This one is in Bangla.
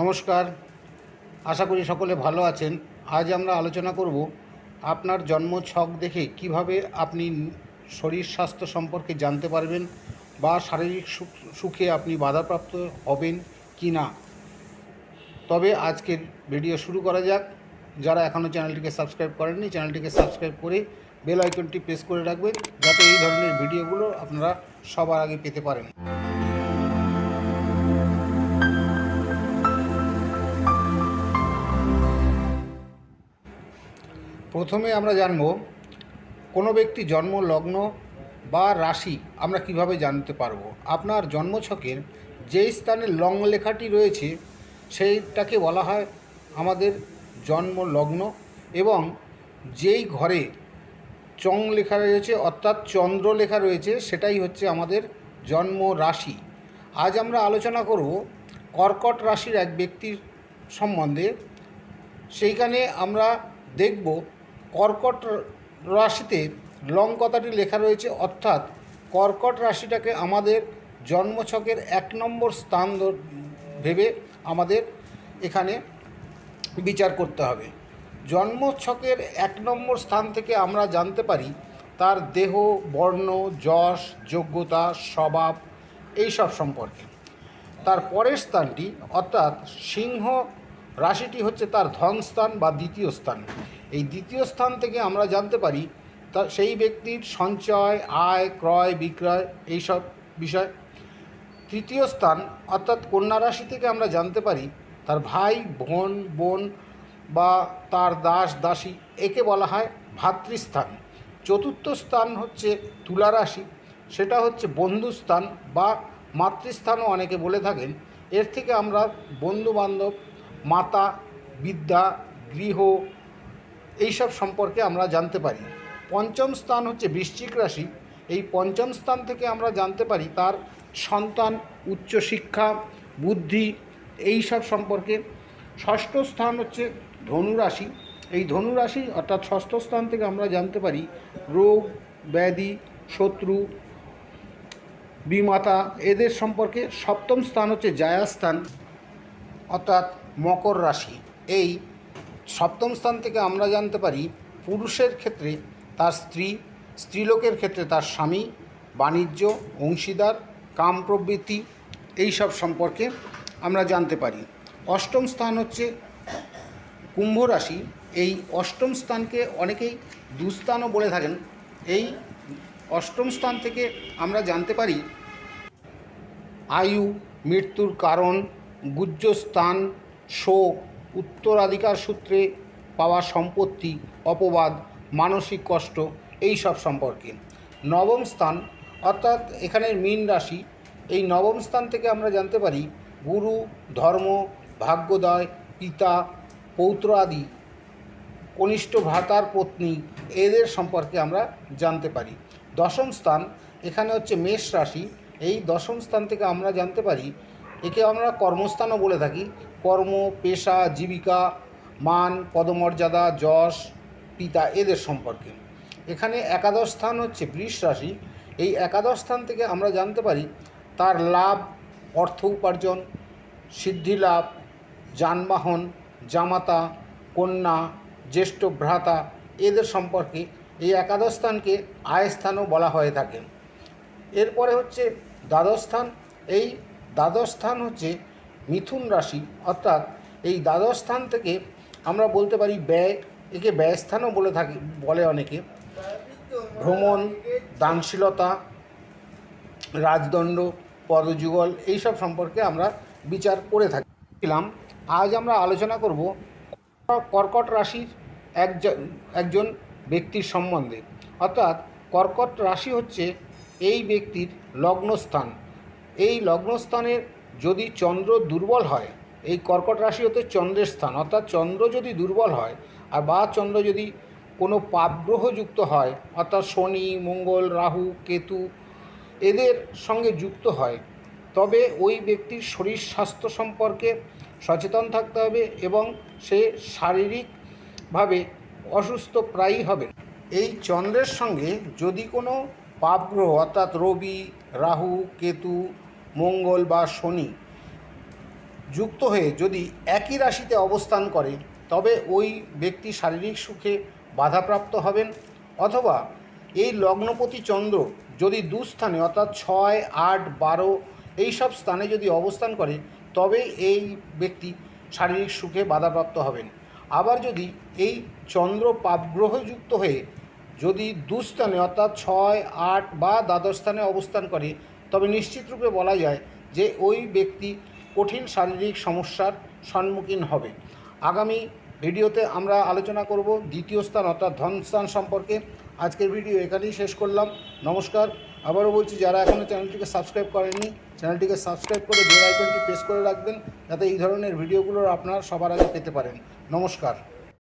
নমস্কার। আশা করি সকলে ভালো আছেন। আজ আমরা আলোচনা করব আপনার জন্ম ছক দেখে কীভাবে আপনি শরীর স্বাস্থ্য সম্পর্কে জানতে পারবেন বা শারীরিক সুখ আপনি বাধাপ্রাপ্ত হবেন কি না। তবে আজকের ভিডিও শুরু করা যাক। যারা এখনও চ্যানেলটিকে সাবস্ক্রাইব করেননি, চ্যানেলটিকে সাবস্ক্রাইব করে বেল আইকনটি প্রেস করে রাখবেন, যাতে এই ধরনের ভিডিওগুলো আপনারা সবার আগে পেতে পারেন। প্রথমে আমরা জানব কোনো ব্যক্তি জন্ম, লগ্ন বা রাশি আমরা কীভাবে জানতে পারব? আপনার জন্মছকের যেই স্থানে লং লেখাটি রয়েছে, সেইটাকে বলা হয় আমাদের জন্ম, লগ্ন এবং যেই ঘরে চং লেখা রয়েছে অর্থাৎ চন্দ্র লেখা রয়েছে, সেটাই হচ্ছে আমাদের জন্ম রাশি। আজ আমরা আলোচনা করব কর্কট রাশির এক ব্যক্তির সম্বন্ধে। সেইখানে আমরা দেখব কর্কট রাশিতে লং কথাটি লেখা রয়েছে, অর্থাৎ কর্কট রাশিটাকে আমাদের জন্মছকের এক নম্বর স্থান ভেবে আমাদের এখানে বিচার করতে হবে। জন্মছকের এক নম্বর স্থান থেকে আমরা জানতে পারি, তার দেহ, বর্ণ, যশ, যোগ্যতা, স্বভাব, এইসব সম্পর্কে। তার পরের স্থানটি, অর্থাৎ সিংহ রাশিটি হচ্ছে তার ধনস্থান বা দ্বিতীয় স্থান। এই দ্বিতীয় স্থান থেকে আমরা জানতে পারি তা সেই ব্যক্তির সঞ্চয়, আয়, ক্রয়, বিক্রয় এইসব বিষয়। তৃতীয় স্থান অর্থাৎ কন্যা রাশি থেকে আমরা জানতে পারি তার ভাই, বোন বোন বা তার দাস, দাসী, একে বলা হয় ভাতৃস্থান। চতুর্থ স্থান হচ্ছে তুলা রাশি, সেটা হচ্ছে বন্ধুস্থান বা মাতৃস্থানও অনেকে বলে থাকেন। এর থেকে আমরা বন্ধু বান্ধব মাতা, বিদ্যা, গৃহ এইসব সম্পর্কে আমরা জানতে পারি। পঞ্চম স্থান হচ্ছে বৃশ্চিক রাশি। এই পঞ্চম স্থান থেকে আমরা জানতে পারি তার সন্তান, উচ্চশিক্ষা, বুদ্ধি এই সব সম্পর্কে। ষষ্ঠ স্থান হচ্ছে ধনু রাশি এই ধনু রাশি অর্থাৎ ষষ্ঠ স্থান থেকে আমরা জানতে পারি রোগ, ব্যাধি, শত্রু, বিমাতা এদের সম্পর্কে। সপ্তম স্থান হচ্ছে জায়াস্থান, অর্থাৎ মকর রাশি। এই সপ্তম স্থান থেকে আমরা জানতে পারি পুরুষের ক্ষেত্রে তার স্ত্রী, স্ত্রীলোকের ক্ষেত্রে তার স্বামী, বাণিজ্য, অংশীদার, কাম প্রবৃত্তি এইসব সম্পর্কে আমরা জানতে পারি। অষ্টম স্থান হচ্ছে কুম্ভ রাশি। এই অষ্টম স্থানকে অনেকেই দুস্থানও বলে থাকেন। এই অষ্টম স্থান থেকে আমরা জানতে পারি আয়ু, মৃত্যুর কারণ গুজ্জ স্থান শোক উত্তরাধিকার সূত্রে পাওয়া সম্পত্তি, অপবাদ, মানসিক কষ্ট, এই সব সম্পর্কে। নবম স্থান, অর্থাৎ এখানের মীন রাশি। এই নবম স্থান থেকে আমরা জানতে পারি, গুরু, ধর্ম, ভাগ্যোদয়, পিতা, পৌত্র আদি, কনিষ্ঠ ভ্রাতার পত্নী, এদের সম্পর্কে আমরা জানতে পারি। দশম স্থান, এখানে হচ্ছে মেষ রাশি। এই দশম স্থান থেকে আমরা জানতে পারি একে আমরা কর্মস্থানও বলে থাকি। কর্ম, পেশা, জীবিকা, মান, পদমর্যাদা, যশ, পিতা এদের সম্পর্কে। এখানে একাদশ স্থান হচ্ছে বৃষ রাশি। এই একাদশ স্থান থেকে আমরা জানতে পারি, তার লাভ, অর্থ উপার্জন, সিদ্ধি লাভ, যানবাহন, জামাতা, কন্যা, জ্যেষ্ঠ ভ্রাতা এদের সম্পর্কে এই একাদশ স্থানকে আয় স্থানও বলা হয়ে থাকে। এরপরে হচ্ছে দ্বাদশ স্থান। এই দ্বাদশ স্থান হচ্ছে মিথুন রাশি, অর্থাৎ এই দ্বাদশ স্থান থেকে আমরা বলতে পারি ব্যয়, একে ব্যয়স্থানও বলে থাকি, বলে অনেকে। ভ্রমণ, দানশীলতা, রাজদণ্ড, পদযুগল, এইসব সম্পর্কে আমরা বিচার করে থাকিলাম। আজ আমরা আলোচনা করব কর্কট রাশির একজন একজন ব্যক্তির সম্বন্ধে। অর্থাৎ কর্কট রাশি হচ্ছে এই ব্যক্তির লগ্নস্থান। এই লগ্নস্থানের যদি চন্দ্র দুর্বল হয়, এই কর্কট রাশি হতে চন্দ্রের স্থান, অর্থাৎ চন্দ্র যদি দুর্বল হয় আর বা চন্দ্র যদি কোনো পাপগ্রহ যুক্ত হয়, অর্থাৎ শনি, মঙ্গল, রাহু, কেতু এদের সঙ্গে যুক্ত হয়, তবে ওই ব্যক্তির শরীর স্বাস্থ্য সম্পর্কে সচেতন থাকতে হবে এবং সে শারীরিকভাবে অসুস্থ প্রায়ই হবে এই চন্দ্রের সঙ্গে যদি কোনো পাপগ্রহ অর্থাৎ রবি, রাহু, কেতু, মঙ্গল বা শনি যুক্ত হয়ে যদি একই রাশিতে অবস্থান করে, তবে ওই ব্যক্তি শারীরিক সুখে বাধাপ্রাপ্ত হবেন অথবা এই লগ্নপতি চন্দ্র যদি দুস্থানে অর্থাৎ ছয়, আট, বারো এইসব স্থানে যদি অবস্থান করে, তবে এই ব্যক্তি শারীরিক সুখে বাধাপ্রাপ্ত হবেন। আবার যদি এই চন্দ্র পাপগ্রহযুক্ত হয়ে যদি দুস্থানে অর্থাৎ ছয়, আট বা দ্বাদশ স্থানে অবস্থান করে, তবে নিশ্চিতরূপে বলা যায় যে ওই ব্যক্তি কঠিন শারীরিক সমস্যার সম্মুখীন হবে। আগামী ভিডিওতে আমরা আলোচনা করব দ্বিতীয় স্থান, অর্থাৎ ধনস্থান সম্পর্কে। আজকের ভিডিও এখানেই শেষ করলাম। নমস্কার। আবারও বলছি, যারা এখনও চ্যানেলটিকে সাবস্ক্রাইব করেননি, চ্যানেলটিকে সাবস্ক্রাইব করে বেল আইকনটি প্রেস করে রাখবেন, যাতে এই ধরনের ভিডিওগুলোর আপনারা সবার আগে পেতে পারেন। নমস্কার।